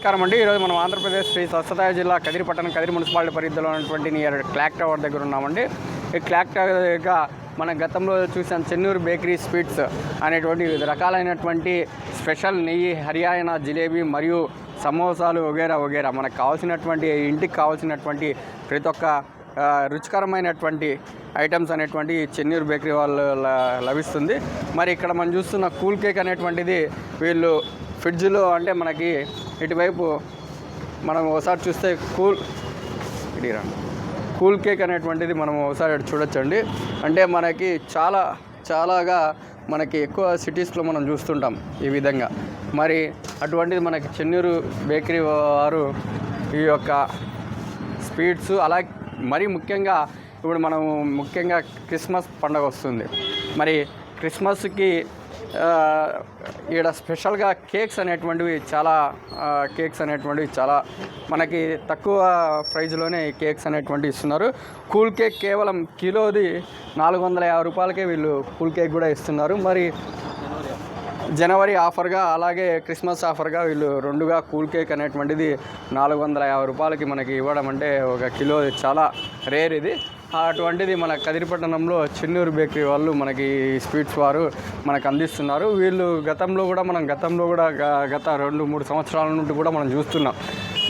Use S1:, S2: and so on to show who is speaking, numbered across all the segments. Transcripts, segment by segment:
S1: నమస్కారం అండి. ఈరోజు మనం ఆంధ్రప్రదేశ్ శ్రీ స్వచ్ఛతాయ జిల్లా కదిరి పట్టణం కదిరి మున్సిపాలిటీ పరిధిలో ఉన్నటువంటి నియర్ క్లాక్ టవర్ దగ్గర ఉన్నామండి. ఈ క్లాక్ టవర్ దగ్గర మన గతంలో చూసాం చెన్నూరు బేకరీ స్వీట్స్ అనేటువంటి వివిధ రకాలైనటువంటి స్పెషల్ నెయ్యి హర్యానా జిలేబీ మరియు సమోసాలు వగేరా వగేరా మనకు కావాల్సినటువంటి ఇంటికి కావాల్సినటువంటి ప్రతి ఒక్క రుచికరమైనటువంటి ఐటమ్స్ అనేటువంటి చెన్నూరు బేకరీ వాళ్ళు లభిస్తుంది. మరి ఇక్కడ మనం చూస్తున్న కూల్ కేక్ అనేటువంటిది వీళ్ళు ఫ్రిడ్జ్లో అంటే మనకి ఇటువైపు మనం ఒకసారి చూస్తే కూల్ ఇడిరా. కూల్ కేక్ అనేటువంటిది మనం ఒకసారి చూడొచ్చండి. అంటే మనకి చాలా చాలాగా మనకి ఎక్కువ సిటీస్లో మనం చూస్తుంటాం ఈ విధంగా. మరి అటువంటిది మనకి చెన్నూరు బేకరీ వారు ఈ యొక్క స్వీట్స్ అలా మరీ ముఖ్యంగా ఇప్పుడు మనం ముఖ్యంగా క్రిస్మస్ పండగ వస్తుంది. మరి క్రిస్మస్కి ఇక్కడ ఈడ స్పెషల్గా కేక్స్ అనేటువంటివి చాలా కేక్స్ అనేటువంటివి చాలా మనకి తక్కువ ప్రైజ్లోనే కేక్స్ అనేటువంటివి ఇస్తున్నారు. కూల్ కేక్ కేవలం కిలోది నాలుగు వందల యాభై రూపాయలకే వీళ్ళు కూల్ కేక్ కూడా ఇస్తున్నారు. మరి జనవరి ఆఫర్గా అలాగే క్రిస్మస్ ఆఫర్గా వీళ్ళు రెండుగా కూల్ కేక్ అనేటువంటిది నాలుగు వందల యాభై రూపాయలకి మనకి ఇవ్వడం అంటే ఒక కిలో చాలా రేర్ ఇది. అటువంటిది మన కదిరిపట్టణంలో చెన్నూరు బేకరీ వాళ్ళు మనకి స్వీట్స్ వారు మనకు అందిస్తున్నారు. వీళ్ళు గతంలో కూడా మనం గతంలో కూడా గత రెండు మూడు సంవత్సరాల నుండి కూడా మనం చూస్తున్నాం.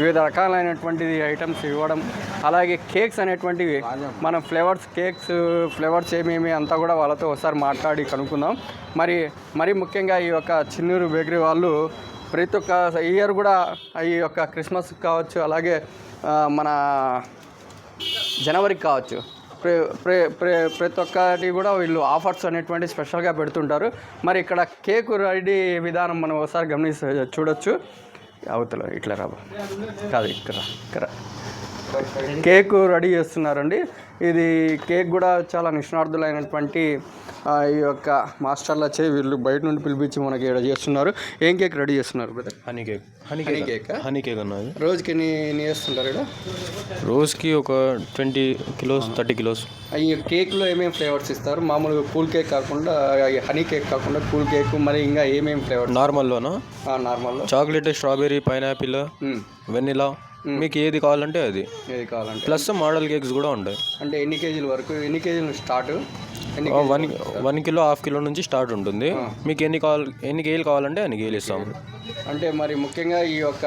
S1: వివిధ రకాలైనటువంటిది ఐటమ్స్ ఇవ్వడం అలాగే కేక్స్ అనేటువంటివి మనం ఫ్లేవర్స్ కేక్స్ ఫ్లేవర్స్ ఏమేమి అంతా కూడా వాళ్ళతో ఒకసారి మాట్లాడి కనుక్కుందాం. మరి మరి ముఖ్యంగా ఈ యొక్క చిన్నూరు బేకరీ వాళ్ళు ప్రతి ఒక్క ఇయర్ కూడా ఈ యొక్క క్రిస్మస్ కావచ్చు అలాగే మన జనవరికి కావచ్చు. ప్రే ప్రే ప్రే ప్రతి ఒక్కటి కూడా వీళ్ళు ఆఫర్స్ అనేటువంటి స్పెషల్గా పెడుతుంటారు. మరి ఇక్కడ కేక్ రెడీ విధానం మనం ఒకసారి గమనిస్తే చూడొచ్చు. అవతల ఇట్లా రాబు. కాదు ఇక్కడ ఇక్కడ కేక్ రెడీ చేస్తున్నారండి. ఇది కేక్ కూడా చాలా నిష్ణార్థులైనటువంటి ఈ యొక్క మాస్టర్లచే వీళ్ళు బయట నుండి పిలిపించి మనకి ఇక్కడ చేస్తున్నారు. ఏం కేక్ రెడీ చేస్తున్నారు brother?
S2: Honey cake honey
S1: honey
S2: cake
S1: cake
S2: honey cake అన్నది
S1: రోజుకి ఎన్ని ఎన్ని చేస్తుంటారు ఇక్కడ?
S2: రోజుకి ఒక ట్వంటీ కిలోస్ థర్టీ కిలోస్.
S1: ఈ కేక్లో ఏమేమి ఫ్లేవర్స్ ఇస్తారు? మామూలుగా కూల్ కేక్ కాకుండా ఈ హనీ కేక్ కాకుండా కూల్ కేక్ మరి ఇంకా ఏమేమి ఫ్లేవర్స్?
S2: నార్మల్లోనా?
S1: నార్మల్లో.
S2: Chocolate strawberry pineapple vanilla. మీకు ఏది కావాలంటే అది.
S1: ఏది కావాలంటే
S2: ప్లస్ మోడల్ కేక్స్ కూడా ఉంటాయి.
S1: అంటే ఎన్ని కేజీల వరకు ఎన్ని కేజీలు start?
S2: One one kilo half kilo నుంచి స్టార్ట్ ఉంటుంది. మీకు ఎన్ని కావాలి ఎన్ని కేజీలు కావాలంటే అన్ని కేజీలు ఇస్తాము.
S1: అంటే మరి ముఖ్యంగా ఈ యొక్క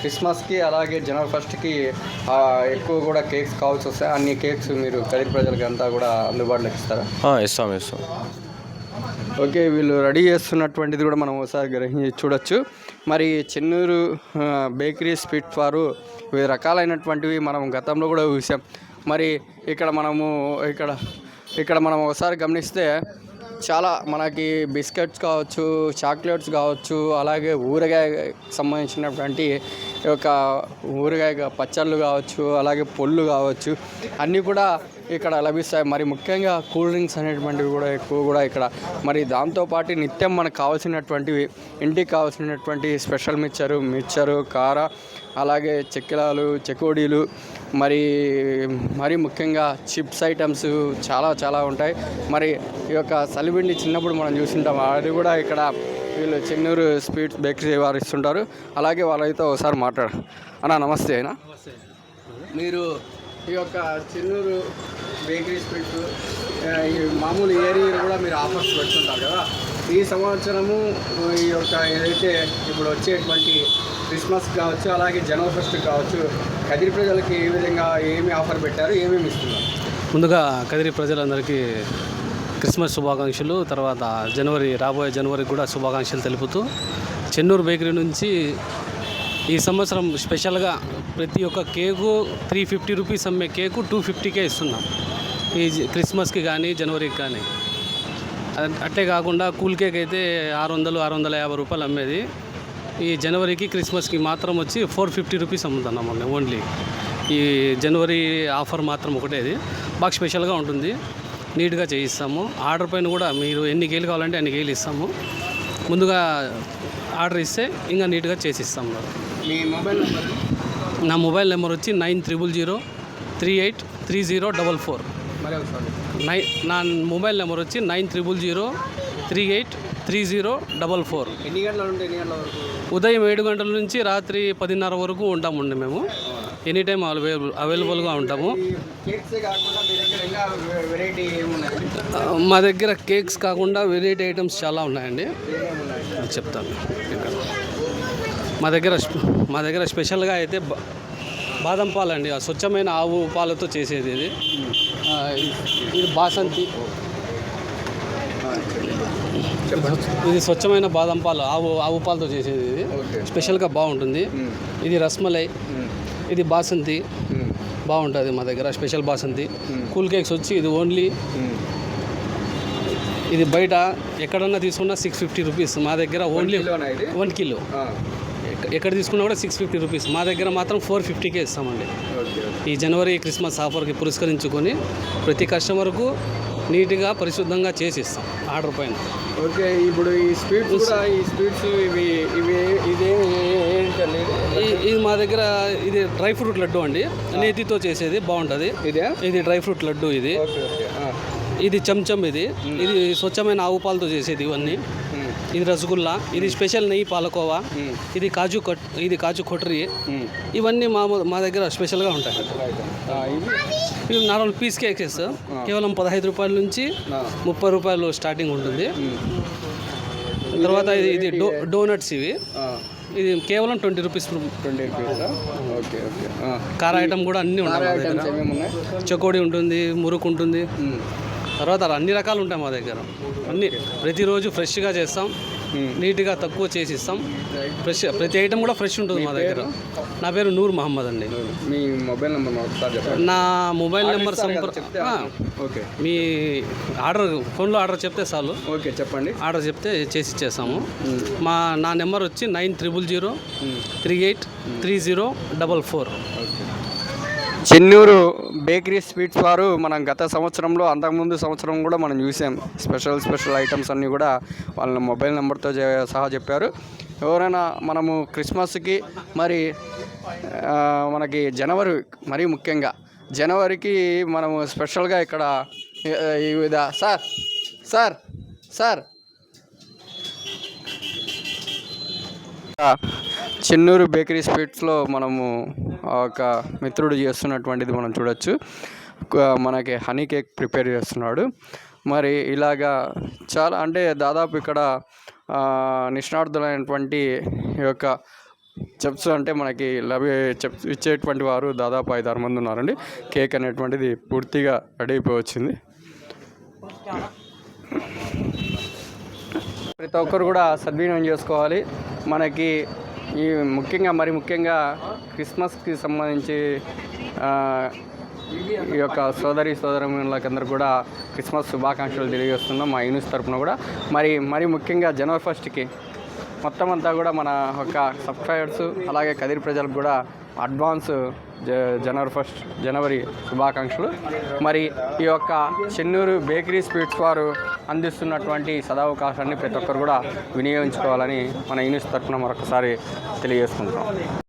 S1: క్రిస్మస్కి అలాగే జనవరి ఫస్ట్కి ఎక్కువ కూడా కేక్స్ కావాల్సి వస్తాయి అన్ని కేక్స్ మీరు కదిరి ప్రజలకి అంతా కూడా అందుబాటులోకి ఇస్తారా?
S2: ఇస్తాం ఇస్తాం.
S1: ఓకే వీళ్ళు రెడీ చేస్తున్నటువంటిది కూడా మనం ఒకసారి గ్రహించి చూడొచ్చు. మరి చెన్నూరు బేకరీ స్వీట్ వారు వివిధ రకాలైనటువంటివి మనం గతంలో కూడా చూసాం. మరి ఇక్కడ మనము ఇక్కడ ఇక్కడ మనం ఒకసారి గమనిస్తే చాలా మనకి బిస్కెట్స్ కావచ్చు చాక్లెట్స్ కావచ్చు అలాగే ఊరగాయ సంబంధించినటువంటి ఈ యొక్క ఊరగాయ పచ్చళ్ళు కావచ్చు అలాగే పొళ్ళు కావచ్చు అన్నీ కూడా ఇక్కడ లభిస్తాయి. మరి ముఖ్యంగా కూల్ డ్రింక్స్ అనేటువంటివి కూడా ఎక్కువ కూడా ఇక్కడ. మరి దాంతోపాటు నిత్యం మనకు కావాల్సినటువంటివి ఇంటికి కావాల్సినటువంటి స్పెషల్ మిక్చరు మిక్చరు కార అలాగే చెక్కిలాలు చెకోడీలు మరి మరి ముఖ్యంగా చిప్స్ ఐటమ్స్ చాలా చాలా ఉంటాయి. మరి ఈ యొక్క సలిబిండి చిన్నప్పుడు మనం చూసింటాం అది కూడా ఇక్కడ వీళ్ళు చెన్నూరు స్వీట్స్ బేకరీ వారు ఇస్తుంటారు. అలాగే వాళ్ళైతే ఒకసారి మాట్లాడు అన్న నమస్తే అయినా. మీరు ఈ యొక్క చెన్నూరు బేకరీ స్వీట్స్ మామూలు ఏరియా కూడా మీరు ఆఫర్స్ పెడుతుంటారు కదా. ఈ సంవత్సరము ఈ యొక్క ఏదైతే ఇప్పుడు వచ్చేటువంటి క్రిస్మస్ కావచ్చు అలాగే జనవరి ఫస్ట్ కావచ్చు కదిరి ప్రజలకి ఏ విధంగా ఏమి ఆఫర్ పెట్టారు ఏమేమి ఇస్తున్నారు?
S3: ముందుగా కదిరి ప్రజలందరికీ క్రిస్మస్ శుభాకాంక్షలు తర్వాత జనవరి రాబోయే జనవరికి కూడా శుభాకాంక్షలు తెలుపుతూ చెన్నూరు బేకరీ నుంచి ఈ సంవత్సరం స్పెషల్గా ప్రతి ఒక్క కేకు త్రీ ఫిఫ్టీ రూపీస్ అమ్మే కేకు టూ ఫిఫ్టీకే ఇస్తున్నాం. ఈ క్రిస్మస్కి కానీ జనవరికి కానీ. అట్లే కాకుండా కూల్ కేక్ అయితే ఆరు వందలు ఆరు వందల యాభై రూపాయలు అమ్మేది. ఈ జనవరికి క్రిస్మస్కి మాత్రం వచ్చి ఫోర్ ఫిఫ్టీ రూపీస్ అమ్ముతున్నాం అండి ఓన్లీ. ఈ జనవరి ఆఫర్ మాత్రం ఒకటే ఇది బాగా స్పెషల్గా ఉంటుంది. నీట్గా చేయిస్తాము. ఆర్డర్ పైన కూడా మీరు ఎన్ని కేలు కావాలంటే అన్ని కేలు ఇస్తాము. ముందుగా ఆర్డర్ ఇస్తే ఇంకా నీట్గా చేసి ఇస్తాము
S1: మీ మొబైల్ నెంబర్?
S3: నా మొబైల్ నెంబర్ వచ్చి nine triple zero three eight three zero double four.
S1: మరి ఒకసారి.
S3: నై నా మొబైల్ నెంబర్ వచ్చి nine triple zero three eight three zero double four.
S1: ఎన్ని గంటల నుండి ఎన్ని గంటల వరకు?
S3: ఉదయం ఏడు గంటల నుంచి రాత్రి పదిన్నర వరకు ఉంటామండి మేము. ఎనీ టైం అవైలబుల్ అవైలబుల్గా ఉంటాము.
S1: మీ దగ్గర
S3: కేక్స్ కాకుండా వెరైటీ ఐటమ్స్ చాలా ఉన్నాయండి. చెప్తాను ఇక్కడ. మా దగ్గర మా దగ్గర స్పెషల్గా అయితే బాదం పాలండి. ఆ స్వచ్ఛమైన ఆవు పాలతో చేసేది ఇది. ఇది బాసంతి. ఇది స్వచ్ఛమైన బాదం పాలు ఆవు ఆవు పాలతో చేసేది ఇది. స్పెషల్గా బాగుంటుంది. ఇది రస్మలై. ఇది బాసంతి. బాగుంటుంది మా దగ్గర స్పెషల్ బాసంతి. కూల్ కేక్స్ వచ్చి ఇది ఓన్లీ ఇది బయట ఎక్కడన్నా తీసుకున్నా సిక్స్ ఫిఫ్టీ రూపీస్ మా దగ్గర ఓన్లీ వన్ కిలో. ఎక్క- ఎక్కడ తీసుకున్నా కూడా సిక్స్ ఫిఫ్టీ రూపీస్ మా దగ్గర మాత్రం ఫోర్ ఫిఫ్టీకే ఇస్తామండి. ఈ జనవరి క్రిస్మస్ ఆఫర్కి పురస్కరించుకొని ప్రతి కస్టమర్కు నీట్గా పరిశుద్ధంగా చేసి ఇస్తాం ఆర్డర్ పైన.
S1: ఓకే ఇప్పుడు ఈ స్వీట్స్ కూడా ఈ స్వీట్స్ ఇవి ఇవి ఇదే
S3: ఇది మా దగ్గర ఇది డ్రై ఫ్రూట్ లడ్డు అండి. నేతితో చేసేది బాగుంటుంది.
S1: ఇదే?
S3: ఇది డ్రై ఫ్రూట్ లడ్డు ఇది. ఇది చెంచం ఇది. ఇది స్వచ్ఛమైన ఆవు పాలతో చేసేది ఇవన్నీ. ఇది రసగుల్లా ఇది స్పెషల్ నెయ్యి పాలకోవా. ఇది కాజు కట్ ఇది కాజు కొట్టరి ఇవన్నీ మా మా దగ్గర స్పెషల్గా ఉంటాయి.
S1: ఇవి
S3: నార్మల్ పీస్ కేక్స్ కేవలం పదహైదు రూపాయల నుంచి ముప్పై రూపాయలు స్టార్టింగ్ ఉంటుంది. తర్వాత ఇది ఇది డో డోనట్స్ ఇవి. ఇది కేవలం twenty rupees
S1: twenty rupees okay okay.
S3: కార ఐటమ్ కూడా అన్నీ ఉంటాయి చకోడి ఉంటుంది మురుకు ఉంటుంది. తర్వాత అన్ని రకాలు ఉంటాయి మా దగ్గర. అన్ని ప్రతిరోజు ఫ్రెష్గా చేస్తాం. నీట్గా తక్కువ చేసి ఇస్తాం ఫ్రెష్ ప్రతి ఐటమ్ కూడా ఫ్రెష్ ఉంటుంది మా దగ్గర. నా పేరు నూర్ మహమ్మద్ అండి.
S1: మీ మొబైల్ నెంబర్
S3: నా మొబైల్ నెంబర్ సంప్ర
S1: చెప్తే
S3: ఆ,
S1: ఓకే.
S3: మీ ఆర్డర్ ఫోన్లో ఆర్డర్ చెప్తే చాలు.
S1: ఓకే చెప్పండి.
S3: ఆర్డర్ చెప్తే చేసి ఇచ్చేస్తాము. మా నా నెంబర్ వచ్చి nine triple zero three eight three zero double four.
S1: Chennur bakery sweets వారు మనం గత సంవత్సరంలో అంతకుముందు సంవత్సరం కూడా మనం చూసాం. స్పెషల్ స్పెషల్ ఐటమ్స్ అన్నీ కూడా వాళ్ళ మొబైల్ నెంబర్తో సహా చెప్పారు. ఎవరైనా మనము క్రిస్మస్కి మరి మనకి జనవరి మరీ ముఖ్యంగా జనవరికి మనము స్పెషల్గా ఇక్కడ ఈ విధ sir sir sir. Chennur bakery స్వీట్స్లో మనము ఒక మిత్రుడు చేస్తున్నటువంటిది మనం చూడొచ్చు. మనకి హనీ కేక్ ప్రిపేర్ చేస్తున్నాడు. మరి ఇలాగా చాలా అంటే దాదాపు ఇక్కడ నిష్ణార్థులైనటువంటి ఈ యొక్క చెప్స్ అంటే మనకి లభ్య చెప్స్ ఇచ్చేటువంటి వారు దాదాపు ఐదు ఆరు మంది ఉన్నారండి. కేక్ అనేటువంటిది పూర్తిగా రెడీ అయిపోయి వచ్చింది. ప్రతి ఒక్కరు కూడా సద్వినియోగం చేసుకోవాలి. మనకి ఈ ముఖ్యంగా మరి ముఖ్యంగా క్రిస్మస్కి సంబంధించి ఈ యొక్క సోదరి సోదరులందరూ కూడా క్రిస్మస్ శుభాకాంక్షలు తెలియజేస్తున్నాం మా యూనిస్ తరఫున కూడా. మరి మరి ముఖ్యంగా జనవరి ఫస్ట్కి మొత్తం అంతా కూడా మన ఒక సబ్స్క్రైబర్స్ అలాగే కదిరి ప్రజలకు కూడా అడ్వాన్స్ జనవరి ఫస్ట్ జనవరి శుభాకాంక్షలు. మరి ఈ యొక్క చెన్నూరు బేకరీ స్వీట్స్ వారు అందిస్తున్నటువంటి సదావకాశాన్ని ప్రతి ఒక్కరు కూడా వినియోగించుకోవాలని మన యూనిస్ తరఫున మరొకసారి తెలియజేసుకుంటున్నాం.